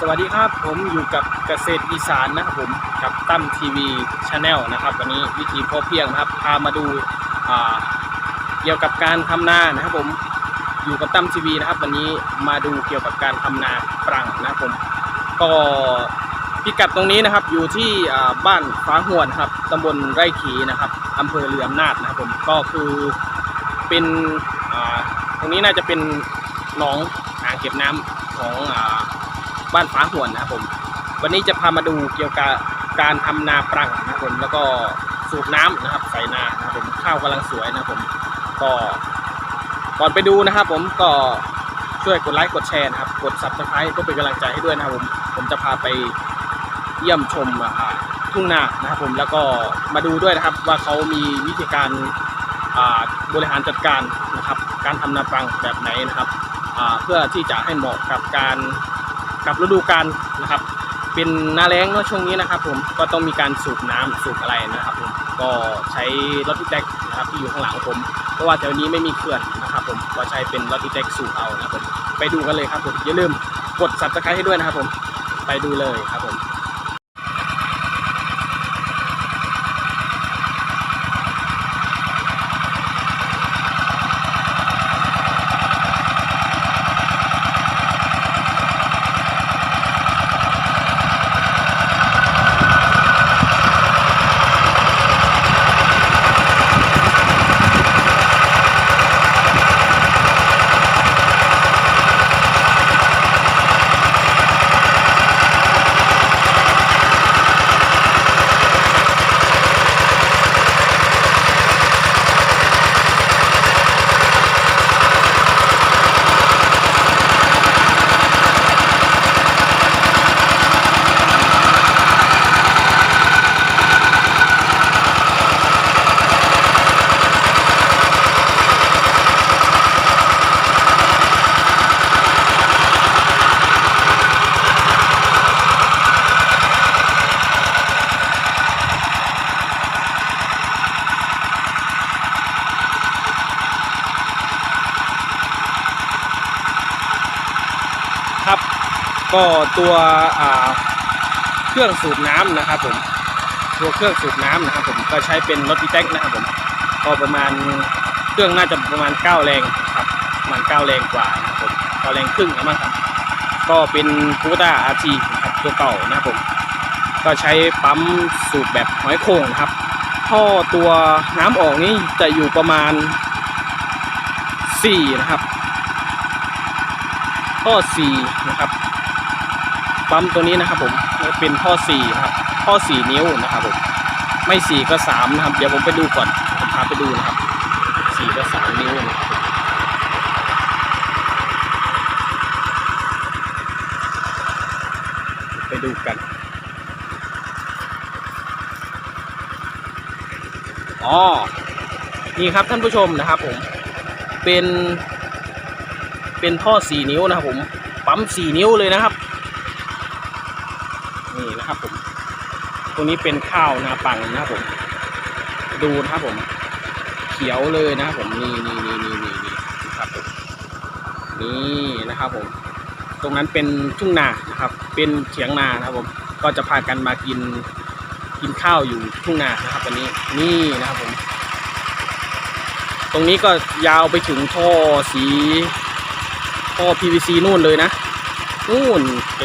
สวัสดีครับผมอยู่กับเกษตรอีสานนะครับผมกับตั้มทีวีชาแนลนะครับ วันนี้วิธีพ่อเพียงนะครับพามาดูาเกี่ยวกับการทำนานะครับผมอยู่กับตั้มทีวีนะครับ วันนี้มาดูเกี่ยวกับการทำนาปรังนะครับผมก็พิกัดตรงนี้นะครับอยู่ที่บ้านฟ้าหวนครับตำบลไร่ขีนะครับอำเภอเรืออำนาจนะครับผมก็คือเป็นตรงนี้น่าจะเป็นหนองอ่างเก็บน้ำของอ บ้านฟ้าหวนนะครับผม วันนี้จะพามาดูเกี่ยวกับการทำนาปรังนะครับผมแล้วก็สูบน้ำนะครับใส่นานะครับผมข้าวกำลังสวยนะครับผมก็ก่อนไปดูนะครับผมก็ช่วยกดไลค์กดแชร์นะครับกด subscribe ก็เป็นกำลังใจให้ด้วยนะครับผมผมจะพาไปเยี่ยมชมทุ่งนานะครับผมแล้วก็มาดูด้วยนะครับว่าเขามีวิธีการบริหารจัดการนะครับ การทำนาปรังแบบไหนนะครับเพื่อที่จะให้เหมาะกับการ กับฤดูกาลนะครับ เป็นหน้าแล้งเนาะช่วงนี้นะครับ ผมก็ต้องมีการสูบน้ำสูบอะไรนะครับผมก็ใช้รถทีแท็กนะครับที่อยู่ข้างหลังผมเพราะว่าแถวนี้ไม่มีเขื่อนนะครับ ผมก็ใช้เป็นรถทีแท็กสูบเอานะครับผมไปดูกันเลยครับผมอย่าลืมกด subscribe ให้ด้วยนะครับผมไปดูเลยครับผม ก็ตัวเครื่องสูบน้ำนะครับผมตัวเครื่องสูบน้ำนะครับผมก็ใช้เป็นรถอีแท็กนะครับผมก็ประมาณเครื่องน่าจะประมาณ 9 แรงครับประมาณ 9 แรงกว่านะครับผม9แรงครึ่งนะมั้งครับ ก็เป็นคูต้าอาร์ทีครับตัวเก่านะครับผมก็ใช้ปั๊มสูบแบบหอยโข่งครับท่อตัวน้ำออกนี้จะอยู่ประมาณ 4 นะครับท่อ4 นะครับ ปั๊มตัวนี้นะครับผมเป็นท่อ4ครับท่อ4นิ้วนะครับผมไม่4ก็3นะครับเดี๋ยวผมไปดูก่อนผมพาไปดูนะครับ4ก็3นิ้วนะครับไปดูกันอ๋อนี่ครับท่านผู้ชมนะครับผมเป็น เป็นท่อ 4 นิ้วนะครับผมปั๊ม 4 นิ้วเลยนะครับ นี่นะครับผมตรงนี้เป็นข้าวนาปังนะครับผม ดูนะครับผม เขียวเลยนะครับผมนี่นี่นี่นี่นี่นี่ครับผมนี่นะครับผม ตรงนั้นเป็นทุ่งนานะครับ เป็นเถียงนานะครับผม ก็จะพากันมากินกินข้าวอยู่ทุ่งนานะครับวันนี้นี่นะครับผม ตรงนี้ก็ยาวไปถึงท่อสีท่อ PVC นู่นเลยนะ นู่น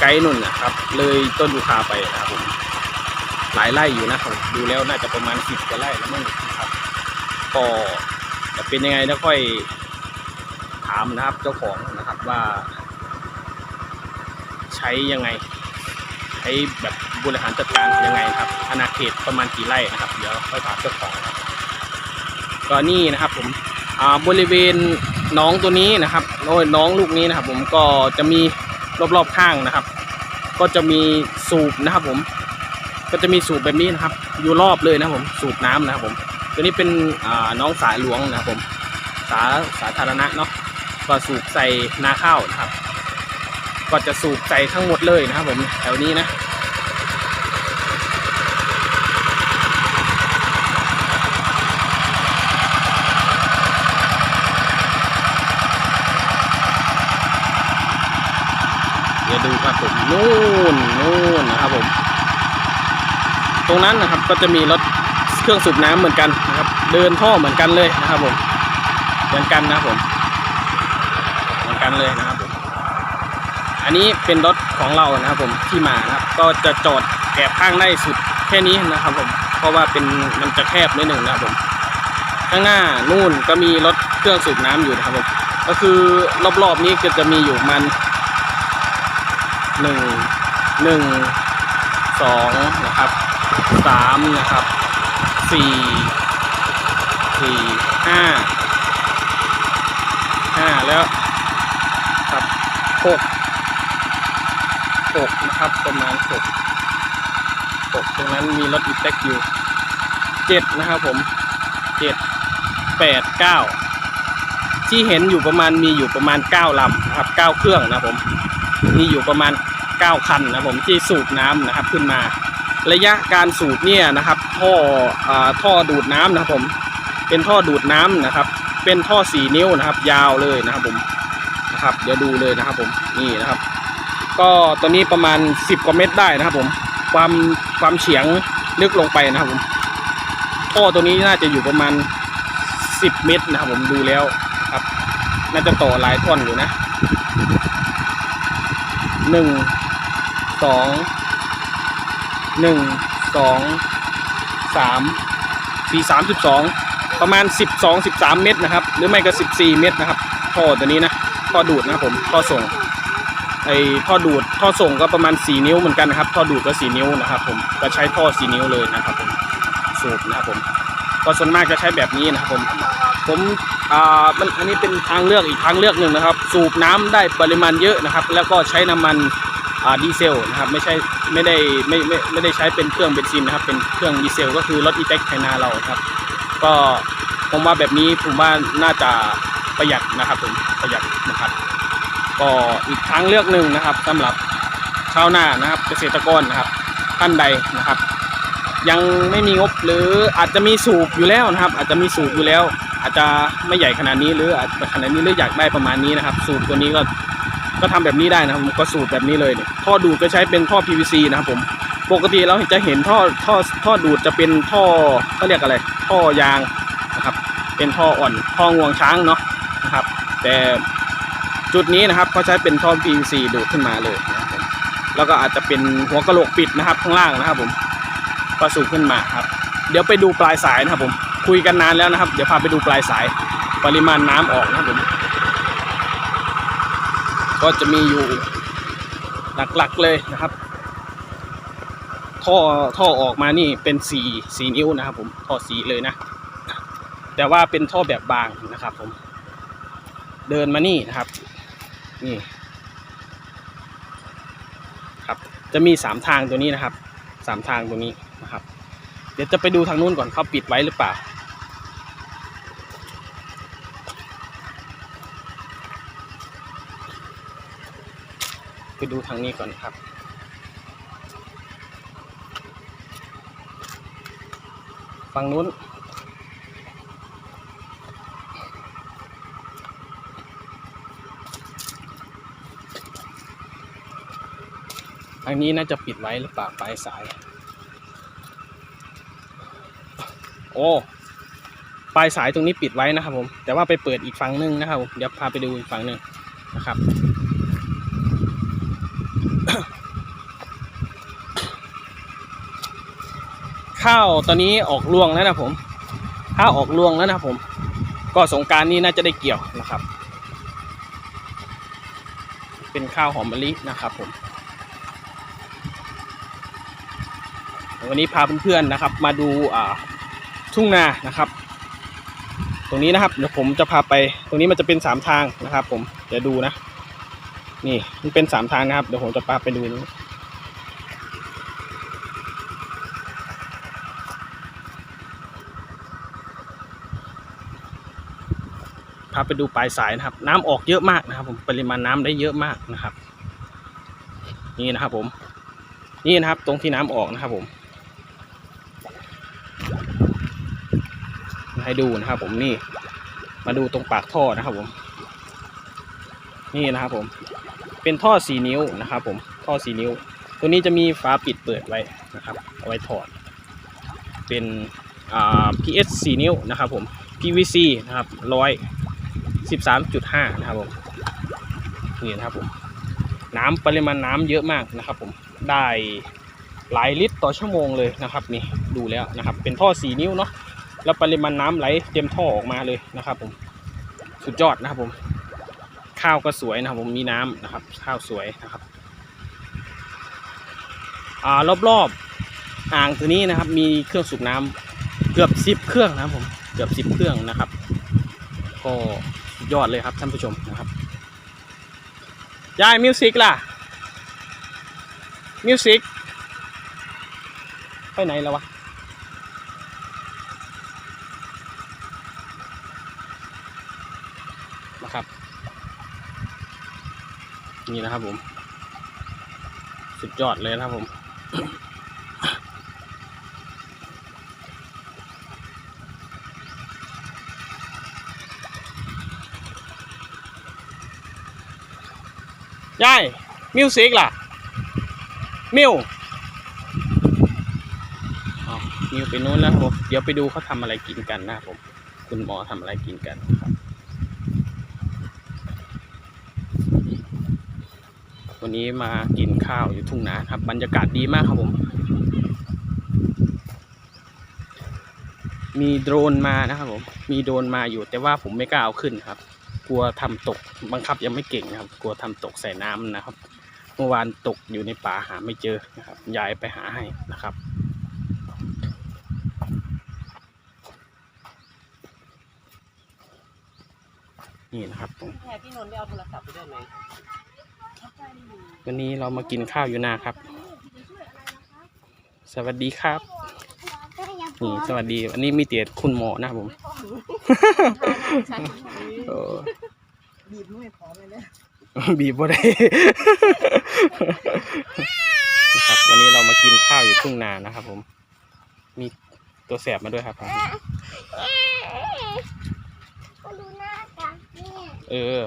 ไกลๆนู่นนะครับ เลยต้นยูคาไปนะครับผมหลายไร่อยู่นะครับ ดูแล้วน่าจะประมาณสิบกว่าไร่แล้วมั้งครับ ก็จะเป็นยังไงแล้วค่อยถามนะครับเจ้าของนะครับว่า ใช้ยังไง ใช้แบบบริหารจัดการยังไงครับอาณาเขตประมาณกี่ไร่นะครับ เดี๋ยวค่อยถามเจ้าของครับก็นี่นะครับ ผมอาบริเวณน้องตัวนี้นะครับโอ้ยน้องลูกนี้นะครับ ผมก็จะมี รอบๆข้างนะครับ ก็จะมีสูบนะครับผม ก็จะมีสูบแบบนี้นะครับ อยู่รอบเลยนะครับผมสูบน้ำนะครับผมตัวนี้เป็นน้องสายหลวงนะครับผมสาสาธารณะเนาะก็สูบใส่นาข้าวนะครับ ก็จะสูบใส่ทั้งหมดเลยนะครับผมแถวนี้นะ ดูครับผมนู่นนู่นนะครับผม ตรงนั้นนะครับก็จะมีรถเครื่องสูบน้ำเหมือนกันนะครับ เดินท่อเหมือนกันเลยนะครับผมเหมือนกันนะครับผม เหมือนกันเลยนะครับผมอันนี้เป็นรถของเรานะครับผมที่มานะครับ ก็จะจอดแอบข้างได้สุดแค่นี้นะครับผม เพราะว่าเป็นมันจะแคบนิดหนึ่งนะครับผมข้างหน้านู่นก็มีรถเครื่องสูบน้ำอยู่นะครับผมก็คือรอบๆนี้ก็จะมีอยู่มัน หนึ่งหนึ่งสองนะครับสามนะครับสี่สี่ห้าห้าแล้วครับหกหกนะครับประมาณหกหกตรงนั้นมีรถอีแท็กอยู่เจ็ดนะครับผมเจ็ดแปดเก้าที่เห็นอยู่ประมาณมีอยู่ประมาณเก้าลำนะครับเก้าเครื่องนะครับผมมีอยู่ประมาณ 9 คันนะผมที่สูบน้ำนะครับขึ้นมา ระยะการสูบเนี่ยนะครับท่ออาท่อดูดน้ำนะครับผมเป็นท่อดูดน้ำนะครับ เป็นท่อ 4 นิ้วนะครับ ยาวเลยนะครับผมนะครับเดี๋ยวดูเลยนะครับผมนี่นะครับ ก็ตัวนี้ประมาณ 10กว่าเมตรได้นะครับผมความความเฉียงลึกลงไปนะครับผมท่อตัวนี้น่าจะอยู่ประมาณ 10 เมตรนะครับผมดูแล้วครับ น่าจะต่อหลายท่อนอยู่นะหนึ่ง สองหนึ่งสองสามสี่สามสิบสองประมาณสิบสองสิบสามเมตรนะครับ หรือไม่ก็สิบสี่เมตรนะครับท่อตัวนี้นะท่อดูดนะครับผมท่อส่งไอ้ท่อดูดท่อส่งก็ประมาณสี่นิ้วเหมือนกันนะครับท่อดูดก็สี่นิ้วนะครับ ผมก็ใช้ท่อสี่นิ้วเลยนะครับผมสูบนะครับผมก็ส่วนมากจะใช้แบบนี้นะครับผมผมอ่ามันอันนี้เป็นทางเลือกอีกทางเลือกหนึ่งนะครับ สูบน้ำได้ปริมาณเยอะนะครับ แล้วก็ใช้น้ำมัน ดีเซลนะครับไม่ใช่ไม่ได้ไม่ไม่ไม่ได้ใช้เป็นเครื่องเบนซินนะครับเป็นเครื่องดีเซลก็คือรถอีแท็กไทนาเราครับ ก็ผมว่าแบบนี้ผมว่าน่าจะประหยัดนะครับผมประหยัดนะครับก็อีกทางเลือกหนึ่งนะครับสำหรับชาวนานะครับเกษตรกรนะครับท่านใดนะครับ ยังไม่มีงบหรืออาจจะมีสูบอยู่แล้วนะครับ อาจจะมีสูบอยู่แล้ว อาจจะไม่ใหญ่ขนาดนี้หรืออาจจะขนาดนี้หรืออยากได้ประมาณนี้นะครับ สูบตัวนี้ก็ ก็ทำแบบนี้ได้นะครับก็สูบแบบนี้เลยเนี่ยท่อดูดก็ใช้เป็นท่อ PVC นะครับผมปกติเราจะเห็นท่อท่อท่อดูดจะเป็นท่อเขาเรียกอะไร ท่อยางนะครับ เป็นท่ออ่อนท่องวงช้างเนาะนะครับ แต่จุดนี้นะครับเขาใช้เป็นท่อ PVC ดูดขึ้นมาเลยนะครับแล้วก็อาจจะเป็นหัวกระโหลกปิดนะครับข้างล่างนะครับผมก็สูบขึ้นมาครับ เดี๋ยวไปดูปลายสายนะครับผมคุยกันนานแล้วนะครับ เดี๋ยวพาไปดูปลายสายปริมาณน้ำออกนะครับผม ก็จะมีอยู่หลักๆเลยนะครับ ท่อท่อออกมานี่เป็นสีสีนิ้วนะครับ ผมท่อสีเลยนะ แต่ว่าเป็นท่อแบบบางนะครับผม เดินมานี่นะครับ นี่ ครับ จะมีสามทางตัวนี้นะครับสามทางตรงนี้นะครับ เดี๋ยวจะไปดูทางนู้นก่อนเขาปิดไว้หรือเปล่า ไปดูทางนี้ก่อนครับฝั่งนู้น ทางนี้น่าจะปิดไว้หรือเปล่าปลายสาย โอ้ปลายสายตรงนี้ปิดไว้นะครับผม แต่ว่าไปเปิดอีกฝั่งหนึงนะครับ เดี๋ยวพาไปดูอีกฝั่งหนึ่งนะครับ ข้าวตอนนี้ออกรวงแล้วนะผม ข้าวออกรวงแล้วนะผม ก็สงการนี้น่าจะได้เกี่ยวนะครับ เป็นข้าวหอมมะลินะครับผมวันนี้พาเพื่อนๆนะครับ มาดูอ่าทุ่งนานะครับ ตรงนี้นะครับเดี๋ยวผมจะพาไปตรงนี้มันจะเป็นสามทางนะครับ ผมเดี๋ยวดูนะ นี่มันเป็นสามทางนะครับ เดี๋ยวผมจะพาไปดูนี้ พาไปดูปลายสายนะครับ น้ำออกเยอะมากนะครับ ผมปริมาณน้ำได้เยอะมากนะครับ นี่นะครับ ผม นี่นะครับ ตรงที่น้ำออกนะครับ ผมให้ดูนะครับ ผมนี่ มาดูตรงปากท่อนะครับ ผม นี่นะครับ ผม เป็นท่อสีนิ้วนะครับ ผมท่อสีนิ้ว ตัวนี้จะมีฝาปิดเปิดไว้นะครับเอาไว้ถอด เป็นอ่า PS 4 นิ้วนะครับผม PVC นะครับร้อย สิบสามจุดห้านะครับผมนี่นะครับผมน้ำปริมาณน้ำเยอะมากนะครับ ผมได้หลายลิตรต่อชั่วโมงเลยนะครับนี่ดูแล้วนะครับ เป็นท่อสีนิ้วเนาะแล้วปริมาณน้ำไหลเต็มท่อออกมาเลยนะครับ ผมสุดยอดนะครับผม ข้าวก็สวยนะครับ ผมมีน้ำนะครับ ข้าวสวยนะครับอ่ารอบๆอ่างตัวนี้นะครับ มีเครื่องสูบน้ำเกือบสิบเครื่องนะครับผมเกือบสิบเครื่องนะครับ ก็ สุดยอดเลยครับท่านผู้ชมนะครับยายมิวสิกล่ะมิวสิกไปไหนแล้ววะนะครับ นี่นะครับผม สุดยอดเลยนะครับผม ยายมิวสิกล่ะ มิวมิวไปนู้นแล้วครับผมเดี๋ยวไปดูเขาทำอะไรกินกันนะครับผม คุณหมอทำอะไรกินกันครับวันนี้มากินข้าวอยู่ทุ่งนาครับ บรรยากาศดีมากครับผม มีโดรนมานะครับผม มีโดรนมาอยู่แต่ว่าผมไม่กล้าเอาขึ้นครับ กลัวทำตกบังคับยังไม่เก่งนะครับ กลัวทำตกใส่น้ำนะครับ เมื่อวานตกอยู่ในป่าหาไม่เจอนะครับยายไปหาให้นะครับนี่นะครับผมแพรพี่นนท์ได้เอาโทรศัพท์ไปด้วยไหมวันนี้เรามากินข้าวอยู่นาครับ สวัสดีครับนี่สวัสดีวันนี้มีเตียคุณหมอนะครับผม เออบีบไม่พร้อมเลยเนี่ยบีบบ่ได้นะครับวันนี้เรามากินข้าวอยู่ทุ่งนานะครับ ผม มีตัวแสบมาด้วยครับมาดูหน้ากันเนี่ยเออ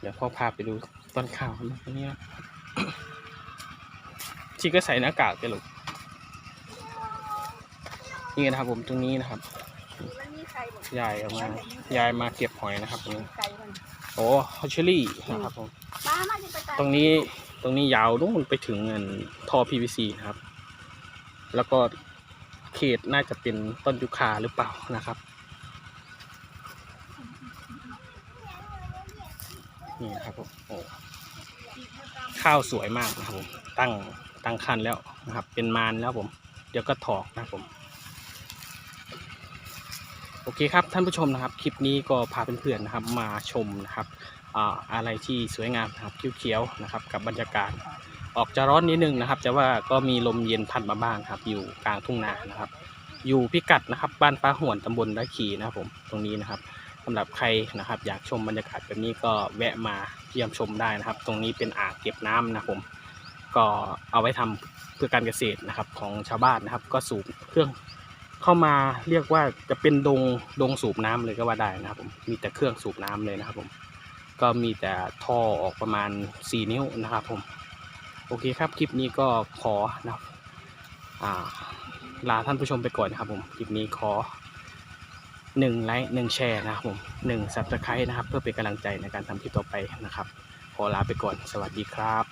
เดี๋ยวพ่อพาไปดูต้นข้าวนะตัวนี้นะชีก็ใส่หน้ากากไปลูกนี่นะครับผมตรงนี้นะครับ มันมีใครบอกยายเอามายายมาเก็บหอยนะครับตรงนี้ไกลมันโอ้ฮอชเชอรี่นะครับผมป้ามาจะไปไกลตรงนี้ตรงนี้ยาวนู่นไปถึงเงินท่อ PVC นะครับ แล้วก็เขตน่าจะเป็นต้นยูคาหรือเปล่านะครับนี่นะครับผมโอ้ข้าวสวยมากนะครับผมตั้งตั้งคันแล้วนะครับ เป็นมานแล้วผม เดี๋ยวก็ถอกนะครับผม โอเคครับท่านผู้ชมนะครับ คลิปนี้ก็พาเพื่อนๆนะครับมาชมนะครับอ่าอะไรที่สวยงามนะครับเขียวๆนะครับกับบรรยากาศออกจะร้อนนิดนึงนะครับ แต่ว่าก็มีลมเย็นพัดมาบ้างครับ อยู่กลางทุ่งนานะครับ อยู่พิกัดนะครับ บ้านป้าหวนตำบลระขีนะครับผมตรงนี้นะครับสำหรับใครนะครับอยากชมบรรยากาศแบบนี้ก็แวะมาเยี่ยมชมได้นะครับ ตรงนี้เป็นอ่างเก็บน้ำนะครับผมก็เอาไว้ทำเพื่อการเกษตรนะครับของชาวบ้านนะครับ ก็สูบเครื่อง เข้ามาเรียกว่าจะเป็นดงดงสูบน้ำเลยก็ว่าได้นะครับผมมีแต่เครื่องสูบน้ำเลยนะครับผมก็มีแต่ท่อออกประมาณ 4 นิ้วนะครับผมโอเคครับคลิปนี้ก็ขอนะครับลาท่านผู้ชมไปก่อนนะครับผมคลิปนี้ขอ1ไลค์1แชร์นะครับผม1 subscribe นะครับ เพื่อเป็นกำลังใจในการทำคลิปต่อไปนะครับ ขอลาไปก่อนสวัสดีครับ